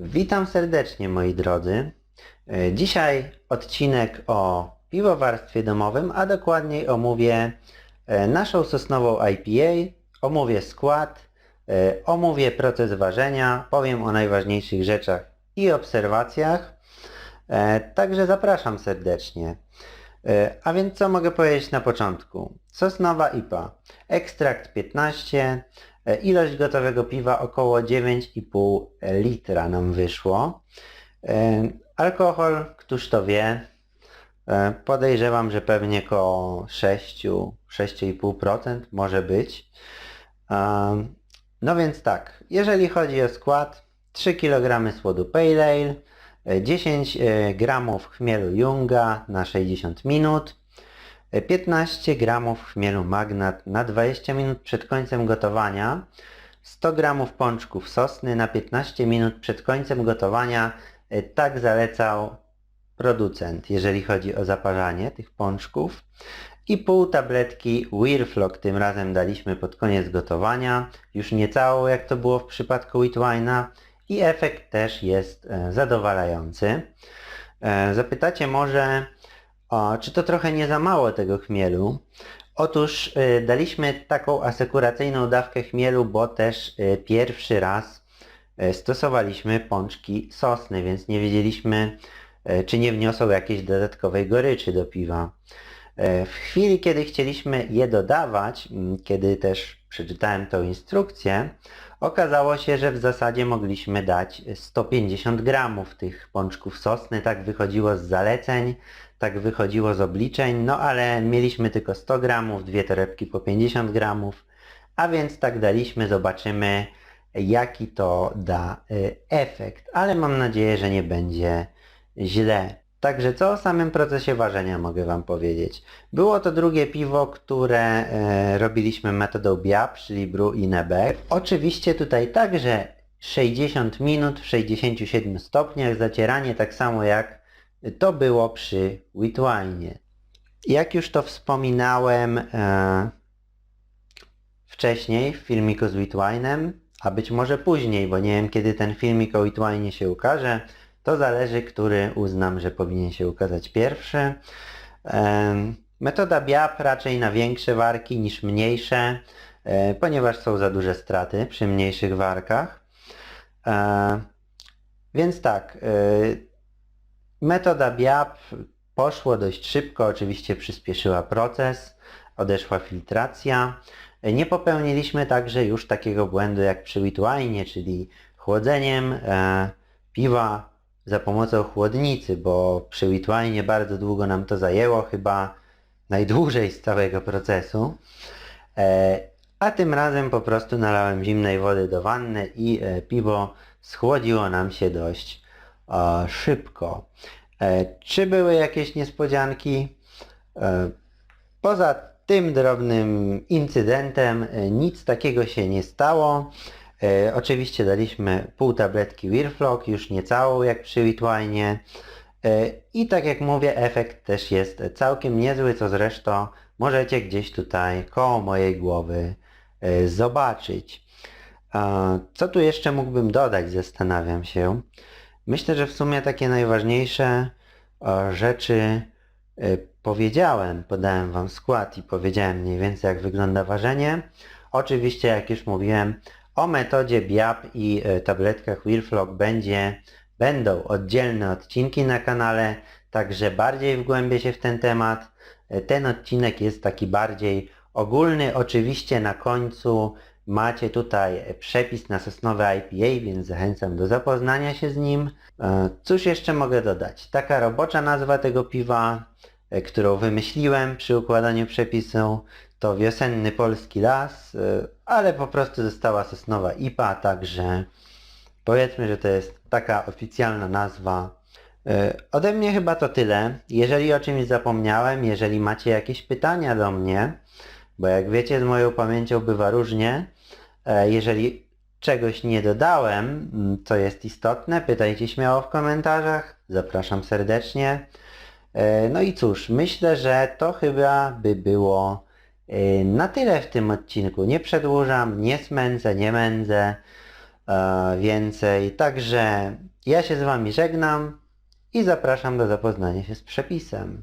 Witam serdecznie moi drodzy. E, Dzisiaj odcinek o piwowarstwie domowym, a dokładniej omówię e, naszą sosnową IPA, omówię skład, e, omówię proces ważenia, powiem o najważniejszych rzeczach i obserwacjach. Także zapraszam serdecznie. A więc co mogę powiedzieć na początku? Sosnowa IPA. Ekstrakt 15, e, ilość gotowego piwa około 9,5 litra nam wyszło. E, Alkohol, któż to wie, e, podejrzewam, że pewnie koło 6, 6,5% może być. E, No więc tak, jeżeli chodzi o skład, 3 kg słodu Pale Ale, e, 10 e, gramów chmielu Junga na 60 minut, e, 15 gramów chmielu Magnat na 20 minut przed końcem gotowania, 100 gramów pączków sosny na 15 minut przed końcem gotowania. E, Tak zalecał producent, jeżeli chodzi o zaparzanie tych pączków. I pół tabletki Weirflock tym razem daliśmy pod koniec gotowania, już nie całą jak to było w przypadku Witwine'a i efekt też jest e, zadowalający. E, Zapytacie może, o, czy to trochę nie za mało tego chmielu? Otóż e, daliśmy taką asekuracyjną dawkę chmielu, bo też e, pierwszy raz e, stosowaliśmy pączki sosny, więc nie wiedzieliśmy, e, czy nie wniosą jakiejś dodatkowej goryczy do piwa. E, W chwili, kiedy chcieliśmy je dodawać, m, kiedy też przeczytałem tą instrukcję, okazało się, że w zasadzie mogliśmy dać 150 gramów tych pączków sosny, tak wychodziło z zaleceń, tak wychodziło z obliczeń, no ale mieliśmy tylko 100 gramów, dwie torebki po 50 gramów, a więc tak daliśmy, zobaczymy jaki to da y, efekt, ale mam nadzieję, że nie będzie źle. Także co o samym procesie ważenia mogę Wam powiedzieć. Było to drugie piwo, które e, robiliśmy metodą BIAP, czyli Brew in a Bag. Oczywiście tutaj także 60 minut w 67 stopniach, zacieranie tak samo jak to było przy Witwine'ie. Jak już to wspominałem e, wcześniej w filmiku z Witwine'em, a być może później, bo nie wiem kiedy ten filmik o Witwine'ie się ukaże, to zależy, który uznam, że powinien się ukazać pierwszy. Em, Metoda BIAP raczej na większe warki niż mniejsze, e, ponieważ są za duże straty przy mniejszych warkach. E, Więc tak, e, metoda BIAP poszło dość szybko, oczywiście przyspieszyła proces, odeszła filtracja. Nie popełniliśmy także już takiego błędu jak przy Witwine'ie, czyli chłodzeniem e, piwa za pomocą chłodnicy, bo przy Witwine'ie bardzo długo nam to zajęło, chyba najdłużej z całego procesu. E, a tym razem po prostu nalałem zimnej wody do wanny i e, piwo schłodziło nam się dość szybko. E, czy były jakieś niespodzianki? E, poza tym drobnym incydentem e, nic takiego się nie stało. E, oczywiście daliśmy pół tabletki Weirflock, już nie całą jak przy Witwine'ie. E, I tak jak mówię, efekt też jest całkiem niezły, co zresztą możecie gdzieś tutaj koło mojej głowy e, zobaczyć. Co tu jeszcze mógłbym dodać, zastanawiam się. Myślę, że w sumie takie najważniejsze e, rzeczy e, powiedziałem, podałem Wam skład i powiedziałem mniej więcej jak wygląda ważenie. Oczywiście, jak już mówiłem, o metodzie BIAP i e, tabletkach Weirflock będzie, będą oddzielne odcinki na kanale, także bardziej wgłębię się w ten temat. Ten odcinek jest taki bardziej ogólny. Oczywiście na końcu macie tutaj przepis na sosnowe IPA, więc zachęcam do zapoznania się z nim. E, Cóż jeszcze mogę dodać? Taka robocza nazwa tego piwa, e, którą wymyśliłem przy układaniu przepisu, to wiosenny polski las, e, ale po prostu została sosnowa IPA, także powiedzmy, że to jest taka oficjalna nazwa. Ode mnie chyba to tyle. Jeżeli o czymś zapomniałem, jeżeli macie jakieś pytania do mnie, bo jak wiecie z moją pamięcią bywa różnie, e, jeżeli czegoś nie dodałem, mm, co jest istotne, pytajcie śmiało w komentarzach. Zapraszam serdecznie. E, No i cóż, myślę, że to chyba by było e, na tyle w tym odcinku. Nie przedłużam, nie smędzę, nie mędzę więcej. Także Ja się z Wami żegnam i zapraszam do zapoznania się z przepisem.